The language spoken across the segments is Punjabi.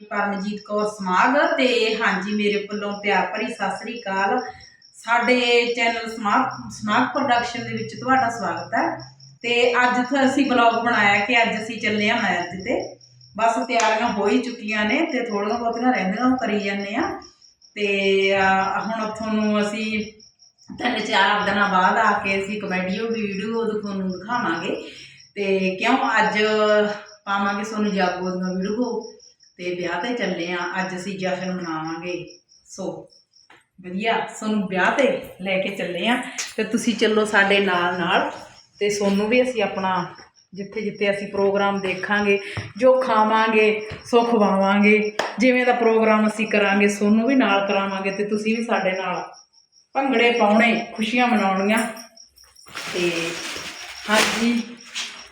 ਪਰਮਜੀਤ ਕੌਰ ਸਮਾਗ ਤੇ ਹਾਂਜੀ, ਮੇਰੇ ਵੱਲੋਂ ਪਿਆਰ ਭਰੀ ਸਤਿ ਸ੍ਰੀ ਅਕਾਲ। ਸਾਡੇ ਚੈਨਲ ਸਮਾਗ ਸਮਾਗ ਪ੍ਰੋਡਕਸ਼ਨ ਦੇ ਵਿੱਚ ਤੁਹਾਡਾ ਸਵਾਗਤ ਹੈ। ਤੇ ਅੱਜ ਅਸੀਂ ਬਲੌਗ ਬਣਾਇਆ ਕਿ ਅੱਜ ਅਸੀਂ ਚੱਲੇ ਆ ਮੈਰਿਜ ਤੇ। ਬਸ ਤਿਆਰੀਆਂ ਹੋ ਹੀ ਚੁੱਕੀਆਂ ਨੇ ਤੇ ਥੋੜੀਆਂ ਬਹੁਤੀਆਂ ਰਹਿੰਦੀਆਂ, ਉਹ ਕਰੀ ਜਾਂਦੇ ਆ ਤੇ ਹੁਣ ਤੁਹਾਨੂੰ ਅਸੀਂ ਤਿੰਨ ਚਾਰ ਦਿਨਾਂ ਬਾਅਦ ਆ ਕੇ ਅਸੀਂ ਇੱਕ ਵੀਡੀਓ ਵੀਡੀਓ ਤੁਹਾਨੂੰ ਦਿਖਾਵਾਂਗੇ। ਤੇ ਕਿਉਂ ਅੱਜ ਪਾਵਾਂਗੇ ਤੁਹਾਨੂੰ ਜਾਗੋ ਦੀਆਂ ਵੀਡੀਓ ਤੇ ਵਿਆਹ ਤੇ ਚੱਲੇ ਆ, ਅੱਜ ਅਸੀਂ ਜਸ਼ਨ ਮਨਾਵਾਂਗੇ। ਸੋ, ਵਧੀਆ ਤੁਹਾਨੂੰ ਵਿਆਹ ਤੇ ਲੈ ਕੇ ਚੱਲੇ ਆ, ਤੇ ਤੁਸੀਂ ਚੱਲੋ ਸਾਡੇ ਨਾਲ ਨਾਲ, ਤੇ ਸੋਨੂੰ ਵੀ ਅਸੀਂ ਆਪਣਾ ਜਿੱਥੇ ਜਿੱਥੇ ਅਸੀਂ ਪ੍ਰੋਗਰਾਮ ਦੇਖਾਂਗੇ, ਜੋ ਖਾਵਾਂਗੇ ਸੋ ਖਵਾਵਾਂਗੇ ਜਿਵੇਂ ਦਾ ਪ੍ਰੋਗਰਾਮ ਅਸੀਂ ਕਰਾਂਗੇ, ਸੋਨੂੰ ਵੀ ਨਾਲ ਕਰਾਵਾਂਗੇ, ਤੇ ਤੁਸੀਂ ਵੀ ਸਾਡੇ ਨਾਲ ਭੰਗੜੇ ਪਾਉਣੇ, ਖੁਸ਼ੀਆਂ ਮਨਾਉਣੀਆਂ। ਤੇ ਹਾਂਜੀ,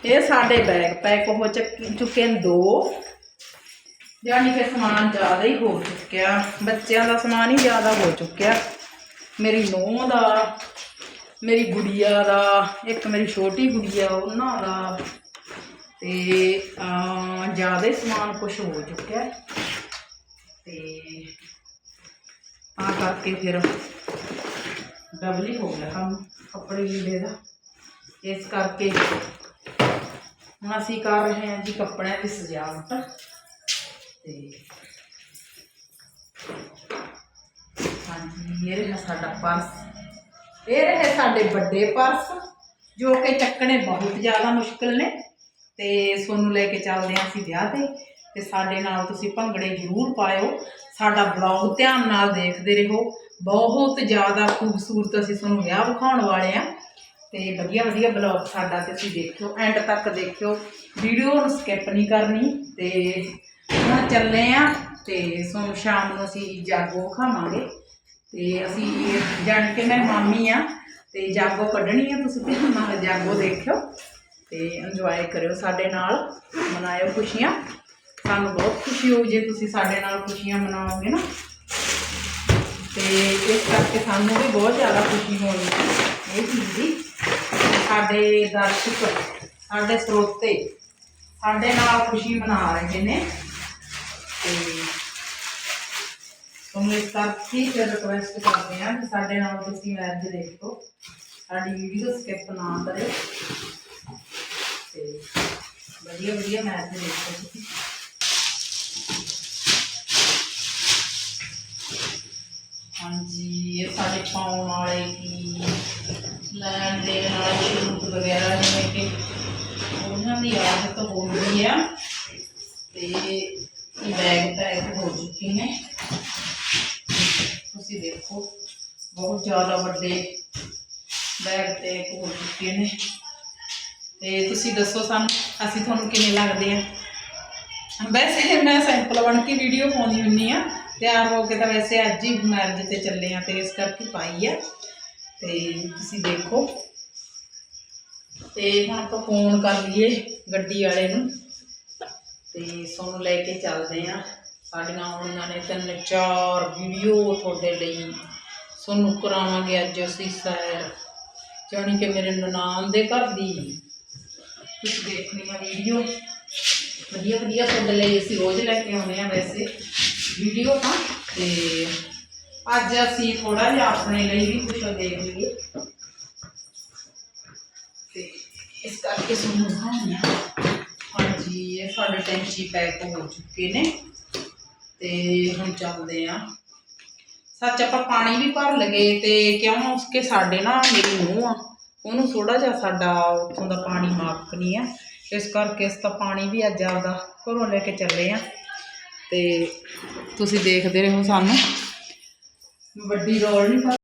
ਇਹ ਸਾਡੇ ਬੈਗ ਪੈਕ ਹੋ ਚੱਕ- ਚੁੱਕੇ ਨੇ ਦੋ। ਯਾਨੀ ਕਿ ਸਮਾਨ ਜ਼ਿਆਦਾ ਹੀ ਹੋ ਚੁੱਕਿਆ। ਬੱਚਿਆਂ ਦਾ ਸਮਾਨ ਹੀ ਜ਼ਿਆਦਾ ਹੋ ਚੁੱਕਿਆ। ਮੇਰੀ ਨੂੰਹ ਦਾ, ਮੇਰੀ ਗੁੜੀਆ ਦਾ, ਇੱਕ ਮੇਰੀ ਛੋਟੀ ਗੁੜੀਆ, ਉਹਨਾਂ ਦਾ। ਤੇ ਜ਼ਿਆਦਾ ਹੀ ਸਮਾਨ ਕੁਝ ਹੋ ਚੁੱਕਿਆ। ਤੇ ਆ ਕਰਕੇ ਫਿਰ ਡਬਲ ਹੀ ਹੋ ਗਿਆ ਕੰਮ, ਕੱਪੜੇ ਲੀੜੇ ਦਾ। ਇਸ ਕਰਕੇ ਹੁਣ ਅਸੀਂ ਕਰ ਰਹੇ ਹਾਂ ਜੀ ਕੱਪੜਿਆਂ ਦੀ ਸਜਾਵਟ। ਤੇ ਹਾਂਜੀ, ਇਹ ਰਿਹਾ ਸਾਡਾ ਪਰਸ। ਇਹ ਰਹੇ ਸਾਡੇ ਵੱਡੇ ਪਰਸ, ਜੋ ਕਿ ਚੱਕਣੇ ਬਹੁਤ ਜ਼ਿਆਦਾ ਮੁਸ਼ਕਲ ਨੇ। ਤੇ ਸੋਨੂੰ ਲੈ ਕੇ ਚੱਲਦੇ ਹਾਂ ਅਸੀਂ ਵਿਆਹ ਤੇ। ਤੇ ਸਾਡੇ ਨਾਲ ਤੁਸੀਂ ਭੰਗੜੇ ਜ਼ਰੂਰ ਪਾਇਓ। ਸਾਡਾ ਬਲੌਗ ਧਿਆਨ ਨਾਲ ਦੇਖਦੇ ਰਹੋ। ਬਹੁਤ ਜ਼ਿਆਦਾ ਖੂਬਸੂਰਤ ਅਸੀਂ ਤੁਹਾਨੂੰ ਵਿਆਹ ਵਿਖਾਉਣ ਵਾਲੇ ਆ ਤੇ ਵਧੀਆ ਵਧੀਆ ਬਲੌਗ ਸਾਡਾ ਤੁਸੀਂ ਦੇਖਿਓ। ਐਂਡ ਤੱਕ ਦੇਖਿਓ। ਵੀਡੀਓ ਨੂੰ ਸਕਿਪ ਨਹੀਂ ਕਰਨੀ ਤੇ ਹੁਣ ਚੱਲੇ ਆ ਤੇ ਸੋਮ ਸ਼ਾਮ ਨੂੰ ਅਸੀਂ ਜਾਗੋ ਖਾਵਾਂਗੇ। ਤੇ ਅਸੀਂ ਜਾਣ ਕੇ ਮੈਂ ਮਾਮੀ ਆ ਤੇ ਜਾਗੋ ਕੱਢਣੀ ਆ ਤੁਸੀਂ ਵੀ, ਨਾਲ ਜਾਗੋ ਦੇਖਿਓ ਤੇ ਇੰਜੋਏ ਕਰਿਓ ਸਾਡੇ ਨਾਲ, ਮਨਾਇਓ ਖੁਸ਼ੀਆਂ। ਸਾਨੂੰ ਬਹੁਤ ਖੁਸ਼ੀ ਹੋਊ ਜੇ ਤੁਸੀਂ ਸਾਡੇ ਨਾਲ ਖੁਸ਼ੀਆਂ ਮਨਾਓਗੇ ਨਾ। ਤੇ ਇਸ ਕਰਕੇ ਸਾਨੂੰ ਵੀ ਬਹੁਤ ਜ਼ਿਆਦਾ ਖੁਸ਼ੀ ਹੋਣੀ ਇਹ ਚੀਜ਼ ਦੀ। ਸਾਡੇ ਦਰਸ਼ਕ, ਸਾਡੇ ਸਰੋਤੇ ਸਾਡੇ ਨਾਲ ਖੁਸ਼ੀ ਮਨਾ ਰਹੇ ਨੇ। ਤੇ ਤੁਹਾਨੂੰ ਇਸ ਕਰਕੇ ਫਿਰ ਰਿਕਵੈਸਟ ਕਰਦੇ ਹਾਂ ਕਿ ਸਾਡੇ ਨਾਲ ਤੁਸੀਂ ਮੈਚ ਦੇਖੋ ਸਾਡੀ ਵੀਡੀਓ ਸਕਿਪ ਨਾ ਕਰੇ। ਤੇ ਵਧੀਆ ਵਧੀਆ ਮੈਚ ਦੇਖੋ ਤੁਸੀਂ। ਹਾਂਜੀ, ਇਹ ਸਾਡੇ ਪਾਉਣ ਵਾਲੇ ਕੀ ਲੈਣ ਦੇਣ ਵਾਲੇ ਸ਼ੂਟ ਵਗੈਰਾ ਜਿਵੇਂ ਕਿ ਉਹਨਾਂ ਦੀ ਆਦਤ ਹੋ ਗਈ ਆ। ਤੇ ਬੈਗ ਪੈਕ ਹੋ ਚੁੱਕੇ ਨੇ। ਤੁਸੀਂ ਦੇਖੋ, ਬਹੁਤ ਜ਼ਿਆਦਾ ਵੱਡੇ ਬੈਗ ਪੈਕ ਹੋ ਚੁੱਕੇ ਨੇ। ਤੇ ਤੁਸੀਂ ਦੱਸੋ ਸਾਨੂੰ, ਅਸੀਂ ਤੁਹਾਨੂੰ ਕਿਵੇਂ ਲੱਗਦੇ ਆ? ਵੈਸੇ ਮੈਂ ਸੈਂਪਲ ਬਣ ਕੇ ਵੀਡੀਓ ਪਾਉਂਦੀ ਹੁੰਨੀ ਆ। ਤਿਆਰ ਹੋ ਕੇ ਤਾਂ ਵੈਸੇ ਅੱਜ ਹੀ ਮੈਰਿਜ ਤੇ ਚੱਲੇ ਆ ਤੇ ਇਸ ਕਰਕੇ ਪਾਈ ਆ। ਤੇ ਤੁਸੀਂ ਦੇਖੋ। ਤੇ ਹੁਣ ਆਪਾਂ ਫੋਨ ਕਰ ਲਈਏ ਗੱਡੀ ਵਾਲੇ ਨੂੰ। ਤੇ ਸੋਨੂੰ ਲੈ ਕੇ ਚੱਲਦੇ ਆ ਸਾਡੀਆਂ ਆਉਣੀਆਂ ਨੇ ਤਿੰਨ ਚਾਰ ਵੀਡੀਓ ਤੁਹਾਡੇ ਲਈ ਸੋਨੂੰ ਕਰਾਵਾਂਗੇ ਅੱਜ ਅਸੀਂ ਸੈਰ। ਜਾਣੀ ਕਿ ਮੇਰੇ ਨਨਾਣ ਦੇ ਘਰ ਦੀ ਤੁਸੀਂ ਦੇਖਣੀ ਆ ਵੀਡੀਓ ਵਧੀਆ ਵਧੀਆ ਤੁਹਾਡੇ ਲਈ ਅਸੀਂ ਰੋਜ਼ ਲੈ ਕੇ ਆਉਂਦੇ ਆ ਵੈਸੇ ਵੀਡੀਓ ਤਾਂ। ਤੇ ਅੱਜ ਅਸੀਂ ਥੋੜਾ ਜਿਹਾ ਆਪਣੇ ਲਈ ਵੀ ਕੁਝ ਦੇਖ ਲਈਏ। ਤੇ ਇਸ ਕਰਕੇ ਸਾਨੂੰ ਦਿਖਾਉਂਦੇ ਸਾਡੇ ਟੈਂਚੀ ਪੈਕ ਹੋ ਚੁੱਕੇ ਨੇ। ਤੇ ਹੁਣ ਚੱਲਦੇ ਆ। ਸੱਚ ਆਪਾਂ ਪਾਣੀ ਵੀ ਭਰ ਲਗੇ ਤੇ ਕਿਉਂ ਉਸਕੇ ਸਾਡੇ ਨਾ ਮੇਰੀ ਨੂੰਹ ਆ। ਉਹਨੂੰ ਥੋੜਾ ਜਿਹਾ ਸਾਡਾ ਉੱਥੋਂ ਦਾ ਪਾਣੀ ਮਾਫ ਨਹੀਂ ਆ। ਇਸ ਕਰਕੇ ਇਸ ਤਾਂ ਪਾਣੀ ਵੀ ਅੱਜ ਆਪਦਾ ਘਰੋਂ ਲੈ ਕੇ ਚੱਲੇ ਆ। ਤੇ ਤੁਸੀਂ ਦੇਖਦੇ ਰਹੋ ਸਾਨੂੰ। ਵੱਡੀ ਰੋਲ ਨਹੀਂ